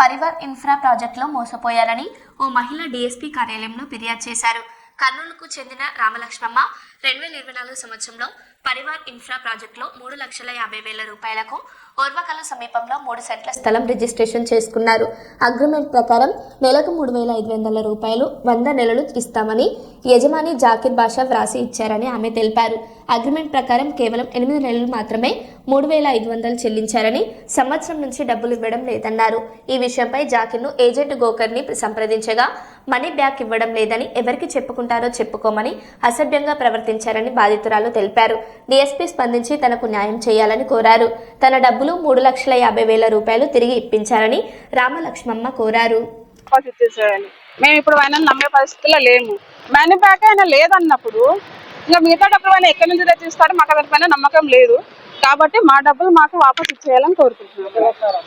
Parivar infra ప్రాజెక్టులో మోసపోయారని ఓ మహిళ DSP కార్యాలయంలో ఫిర్యాదు చేశారు. కర్నూలుకు చెందిన రామలక్ష్మమ్మ రెండు వేల ఇరవై నాలుగు సంవత్సరంలో పరివార్ ఇన్ఫ్రా ప్రాజెక్టులో మూడు లక్షల యాభై వేల రూపాయలకు ఓర్వకల్లు సమీపంలో మూడు సెంట్ల స్థలం రిజిస్ట్రేషన్ చేసుకున్నారు. అగ్రిమెంట్ ప్రకారం నెలకు మూడు వేల ఐదు వందల రూపాయలు వంద నెలలు ఇస్తామని యజమాని జాకిర్ బాషా వ్రాసి ఇచ్చారని ఆమె తెలిపారు. అగ్రిమెంట్ ప్రకారం కేవలం ఎనిమిది నెలలు మాత్రమే మూడు వేల ఐదు వందలు చెల్లించారని సంవత్సరం నుంచి డబ్బులు ఇవ్వడం లేదన్నారు. ఈ విషయంపై జాకిర్ను ఏజెంట్ గోకర్ని సంప్రదించగా మనీ బ్యాక్ ఇవ్వడం లేదని ఎవరికి చెప్పుకుంటారో చెప్పుకోమని అసభ్యంగా ప్రవర్తించారని బాధితురాలు తెలిపారు. డీఎస్పీ స్పందించి తనకు న్యాయం చేయాలని కోరారు. తన డబ్బులు మూడు లక్షల యాభై వేల రూపాయలు తిరిగి ఇప్పించారని రామలక్ష్మమ్మ కోరారు. మేము ఇప్పుడు ఆయన నమ్మే పరిస్థితుల్లో లేము. మనీ బ్యాక్ ఆయన లేదన్నప్పుడు ఇంకా మిగతా డబ్బులు ఆయన ఎక్కడి నుంచి తెచ్చిస్తాడో మాకు అతనిపైన నమ్మకం లేదు. కాబట్టి మా డబ్బులు మాకు వాపస్ ఇచ్చేయాలని కోరుకుంటున్నాం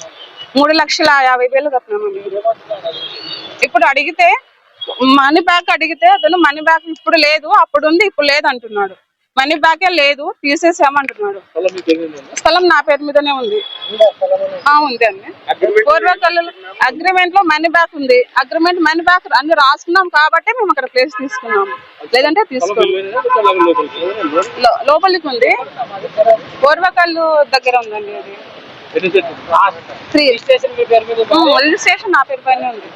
మూడు లక్షల యాభై వేలు కట్టినామండి ఇప్పుడు అడిగితే మనీ బ్యాక్ అడిగితే అతను మనీ బ్యాక్ ఇప్పుడు లేదు అప్పుడు ఉంది ఇప్పుడు లేదు అంటున్నాడు. మనీ బ్యాకే లేదు తీసేసామంటున్నాడు స్థలం నా పేరు మీదనే ఉంది. ఆ, ఉంది అండి. పూర్వకల్లు అగ్రిమెంట్లో మనీ బ్యాక్ ఉంది. అగ్రిమెంట్ మనీ బ్యాక్ అన్ని రాసుకున్నాం కాబట్టి మేము అక్కడ ప్లేస్ తీసుకున్నాము లేదంటే తీసుకోము లో- లోపలికి ఉంది. పూర్వకల్లు దగ్గర ఉందండి అది. త్రీ రిజిస్ట్రేషన్ నా పేరు పైన ఉంది.